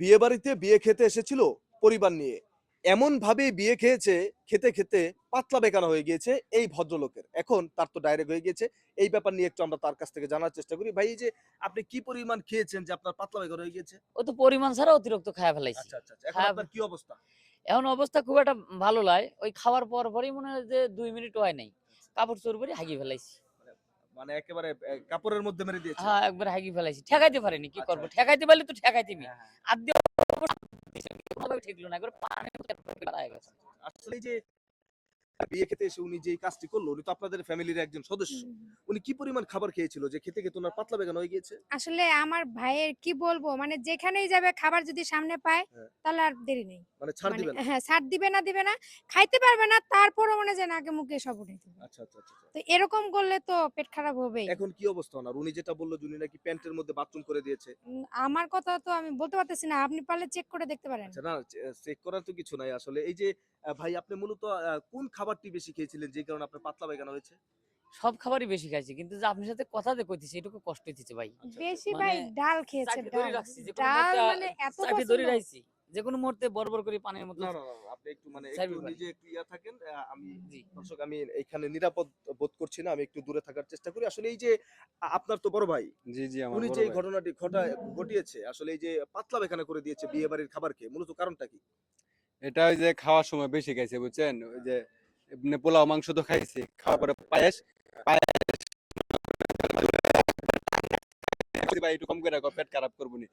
বিয়ে বাড়িতে বিয়ে খেতে এসেছিল পরিবার নিয়ে। এমন ভাবে বিয়ে খেয়েছে খেতে খেতে পাতলা বেকানো হয়ে গিয়েছে এই ভদ্রলোকের। এখন তার তো ডাইরেক্ট হয়ে গিয়েছে। এই ব্যাপার নিয়ে একটু আমরা তার কাছ থেকে জানার চেষ্টা করি। ভাই এই যে আপনি কি পরিমাণ খেয়েছেন যে আপনার পাতলা বেকানো হয়ে গিয়েছে? ও তো পরিমাণ ছাড়া অতিরিক্ত খায় ফেলাইছি। আচ্ছা আচ্ছা আচ্ছা। এখন আপনার কি অবস্থা? এখন অবস্থা খুব একটা ভালো লাগে ওই খাওয়ার পর পরই মনে হয় যে দুই মিনিট হয় নাই। কাপড় চোর করে হাগি ফেলাইছি। মানে একেবারে কাপড়ের মধ্যে মেরে দিয়েছে। হ্যাঁ একবার হাগি ফেলাইছি। ঠেকাইতে পারেনি কি করব করব? আচ্ছা। ঠেকাইতে পারলে তো ঠেকাইতে মি আদ্য হ্যাঁ। আর দিয়ে ঠেকলো না একবার পানি দাঁড়ায় গেছে। আসলে যে বিয়ে খেতে এসে উনি যে কাজটি করল উনি তো আপনাদের ফ্যামিলির একজন সদস্য। উনি কি পরিমাণ খাবার খেয়েছিল যে খেতে খেতে ওনার পাতলা বেগানো হয়ে গিয়েছে? আসলে আমার ভাইয়ের কি বলব মানে যেখানেই যাবে খাবার যদি সামনে পায় হ্যাঁ। তাহলে আর দেরি নেই। মানে ছাড় মানে দিবেন না? হ্যাঁ ছাড় দিবে না দিবে না খাইতে পারবে না তারপরও মনে যায় নাকে মুখে সব হবে। আচ্ছা আচ্ছা আচ্ছা আচ্ছা। তো এরকম করলে তো পেট খারাপ হবেই। এখন কি অবস্থা ওনার? উনি যেটা বলল উনি নাকি প্যান্টের মধ্যে বাথরুম করে দিয়েছে। আমার কথা তো আমি বলতে পারতেছি না আপনি পারলে চেক করে দেখতে পারেন। আচ্ছা না চেক করার তো কিছু নাই। আসলে এই যে ভাই আপনি মূলত কোন খাবারটি বেশি খেয়েছিলেন যে কারণে আপনার পাতলা বেগানো হয়েছে? সব খাবারই বেশি খাইছি কিন্তু যে আপনার সাথে কথা যে কইতেছি এটুকু কষ্ট হইতেছে ভাই। বেশি মানে ভাই ডাল খেয়েছে ডাল। রাখছি যে ডাল মানে এত চাকরি ধরে। রাখছি যে কোনো মুহূর্তে বড় বড় করে পানির মতো না না আপনি একটু মানে একটু নিজে একটু ইয়া থাকেন আমি জি। দর্শক আমি এখানে নিরাপদ বোধ করছি না আমি একটু দূরে থাকার চেষ্টা করি। আসলে এই যে আপনার তো বড় ভাই। জি জি আমার উনি যে এই ঘটনাটি ঘটা ঘটিয়েছে আসলে এই যে পাতলা বেখানা করে দিয়েছে বিয়ে বাড়ির খাবার খেয়ে মূলত কারণটা কি? এটা ওই যে খাওয়ার সময় বেশি খাইছে বুঝছেন? ওই যে পোলাও মাংস তো খাইছি। খাওয়ার পরে পায়েস পায়েস একটু কম করে রাখো, পেট খারাপ করব নি।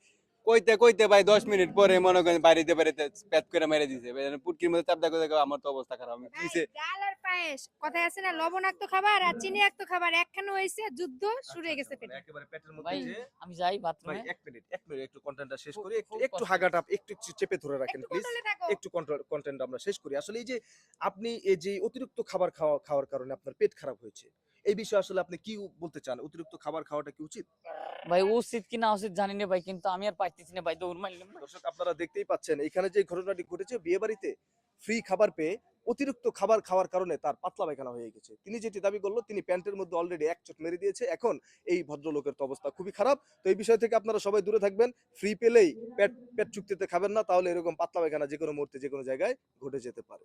কইতে কইতে ভাই দশ মিনিট পরে মনে করেন বাড়িতে বাড়িতে পেট করে মেরে দিছে। পুটকির মধ্যে চাপ দেখো দেখো আমার তো অবস্থা খারাপ। আমি কিসে ডাল আর পায়েস কথায় আছে না লবণাক্ত খাবার আর চিনিয়াক্ত খাবার একখানে হয়েছে যুদ্ধ শুরু হয়ে গেছে পেটে। একেবারে পেটের মধ্যে আমি যাই বাথরুমে। এক মিনিট এক মিনিট একটু কন্টেন্টটা শেষ করি। একটু একটু হাগাটা একটু চেপে ধরে রাখেন একটু প্লিজ কন্ট্রোলে একটু কন্টেন্ট আমরা শেষ করি। আসলে এই যে আপনি এই যে অতিরিক্ত খাবার খাওয়া খাওয়ার কারণে আপনার পেট খারাপ হয়েছে এই বিষয়ে আসলে আপনি কি বলতে চান? অতিরিক্ত খাবার খাওয়াটা কি উচিত? ভাই উচিত কি না উচিত জানি না ভাই কিন্তু আমি আর পাইতেছি না ভাই দৌড় মারলাম দর্শক আপনারা দেখতেই পাচ্ছেন এখানে যে ঘটনাটি ঘটেছে বিয়ে বাড়িতে ফ্রি খাবার পেয়ে অতিরিক্ত খাবার খাওয়ার কারণে তার পাতলা পায়খানা হয়ে গেছে। তিনি যেটি দাবি করল তিনি প্যান্টের মধ্যে অলরেডি এক চোট মেরে দিয়েছে। এখন এই ভদ্রলোকের তো অবস্থা খুবই খারাপ। তো এই বিষয় থেকে আপনারা সবাই দূরে থাকবেন। ফ্রি পেলেই পেট পেট চুক্তিতে খাবেন না তাহলে এরকম পাতলা পায়খানা যে কোনো মুহূর্তে যে কোনো জায়গায় ঘটে যেতে পারে।